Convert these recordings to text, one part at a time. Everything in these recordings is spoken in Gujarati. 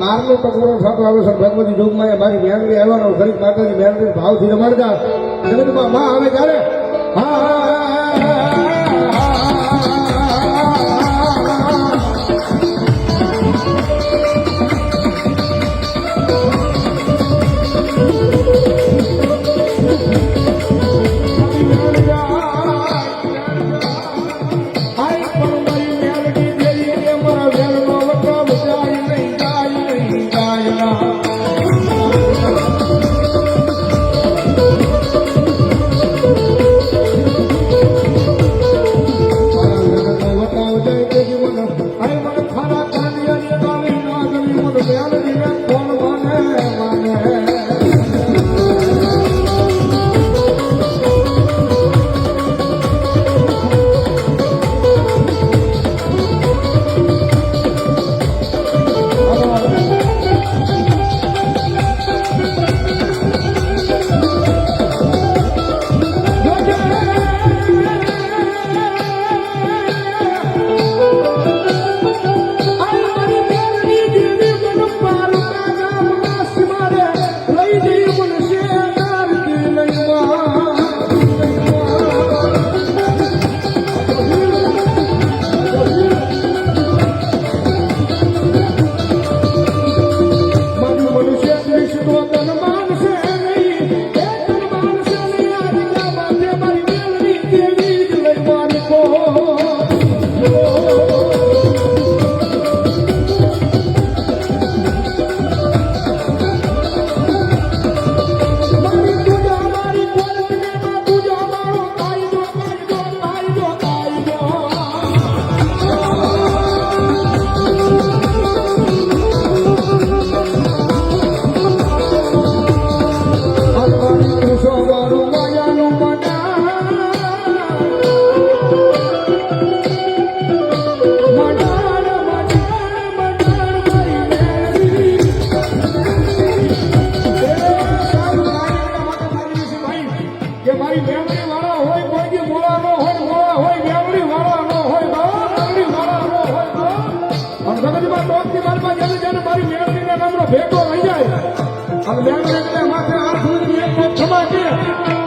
બારનો ટકોરો સાતો આવે છે, ભગવતી જોગમાં એ મારી મેળવી આવવાનો ખરી માતાજી મેળવી ભાવથી રમાડતા. જગતમાં માં આવે ત્યારે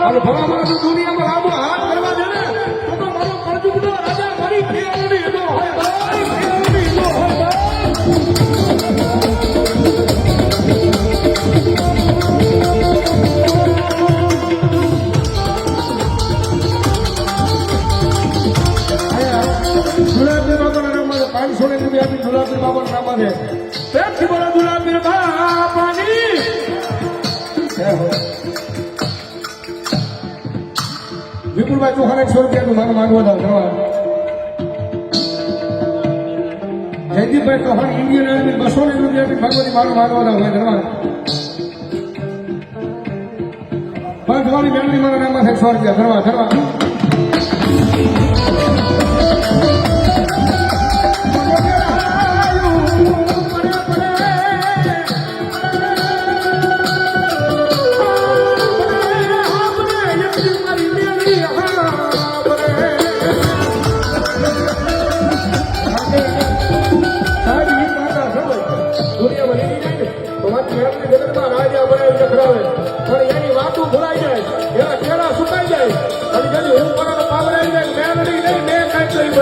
અને ભલા માણસો દુનિયામાં લાંબો હાથ કરવા દે ને તો તો મારો કરજુકનો રાજા મારી મેમરી નો હોય બા મેમરી નો હોય બા ગુલાબી બાબાના નામ છે પાંચસો ને રૂપિયા આપી ગુલાબી બાબાના નામ છે પેટથી બોલો ગુલાબી બાપાની વિપુલભાઈ ચૌહાણ એકસો રૂપિયાનું મારું માંગવા દઉં ધન્યવાદ જયદીપભાઈ ચૌહાણ ઇન્ડિયન આર્મી બસો ને રૂપિયા આપી ભગવતી મારું માંગવા દઉં ધન્યવાદ પંચવાળી મેળવી મારા નામમાં એકસો રૂપિયા. ધન્યવાદ ધન્યવાદ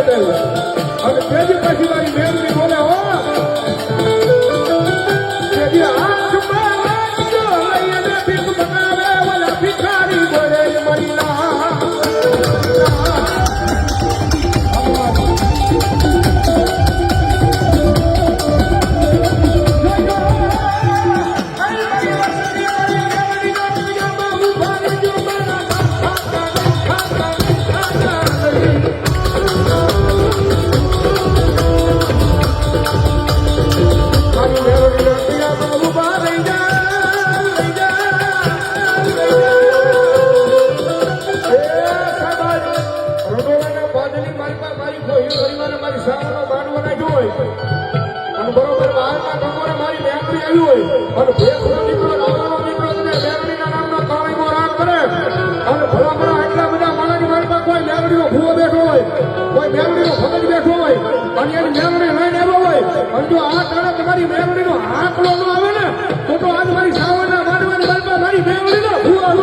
કાંઈ કરી બદલ અને ત્રીજી અને એટલા બધા માણસની મારી કોઈ મેમરીનો ભૂવો બેઠો હોય, કોઈ મેમરીનો ભગત બેઠો હોય, અને એની મેમરી લઈને આવ્યો હોય, અને આ તારે તમારી મેળવણીનો આંકડો ન આવે ને, તો તો આજ મારી સાવરના માંડવાની બાજુમાં મારી મેમરીનો ભૂવા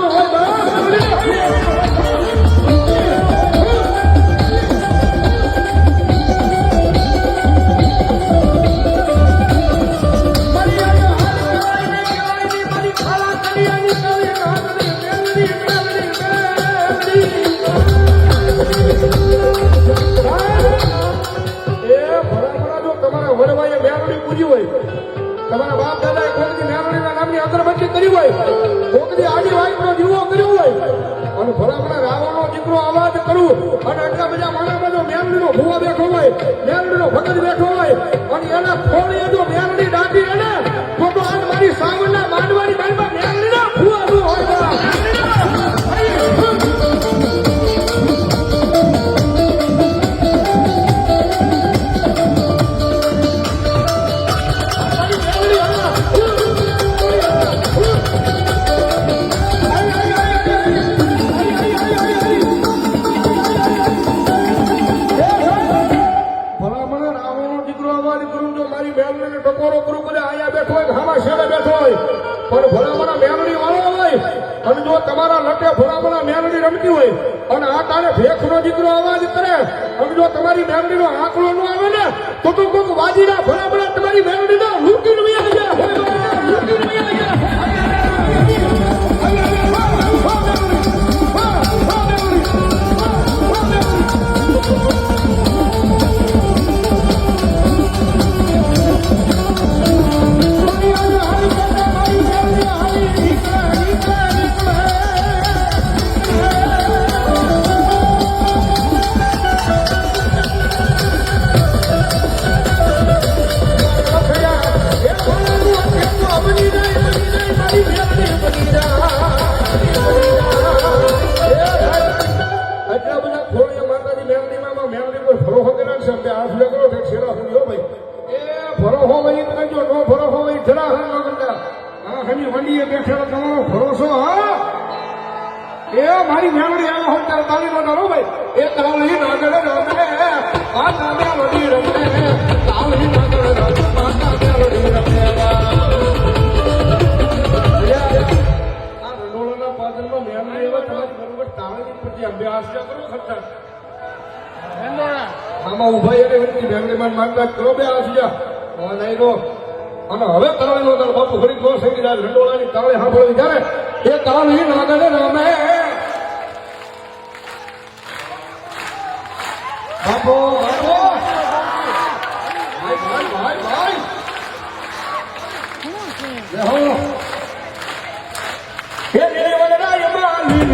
પૂરી હોય. તમારા બાપ દાદા કોકની મેળવણીના નામની અગરબત્તી કરી હોય. કોકની આડી વાઈટનો દીવો કર્યો હોય. અને ભલામણા રાવણનો દીકરો અવાજ કરવું અને આટલા બધા માણસમાં જો મેળવણીનો ભૂવો બેઠો હોય મેળવણીનો ભગત બેઠો હોય, અને એના ફોડીએ જો મેળવણી દાટી એને તમારા લટે ભલામણ રમતી હોય. અને આ તારે ભેખનો દીકરો અવાજ કરે. અને જો તમારી મેમડીનો આંકડો ન આવે ને, તો તું કોઈક વાજીના ભલામણ તમારી મેમરીને લૂંટીને વહી હની બેઠેલો તમારો ભરોસો હા? એ મારી મેમરી આવે હોય ત્યારે નો ડરો ભાઈ. એ તાળી નાગડે રમે આ વડી રમે તાળી નાગડે રમે આ નામે રમે આમાં ઊભા એને વિનંતી મેમરીમાં માંગતા કરો બે આસિયા નહીં અને હવે તરાઈ નો બાપુ ઘડી ગો સંગીરાજ રંડોળાની તાળી સાંભળવી ત્યારે એ તાળી નાગડે રમે. બાપો બાપો. ભાઈ ભાઈ ભાઈ ભાઈ. એ રેવડા યમાની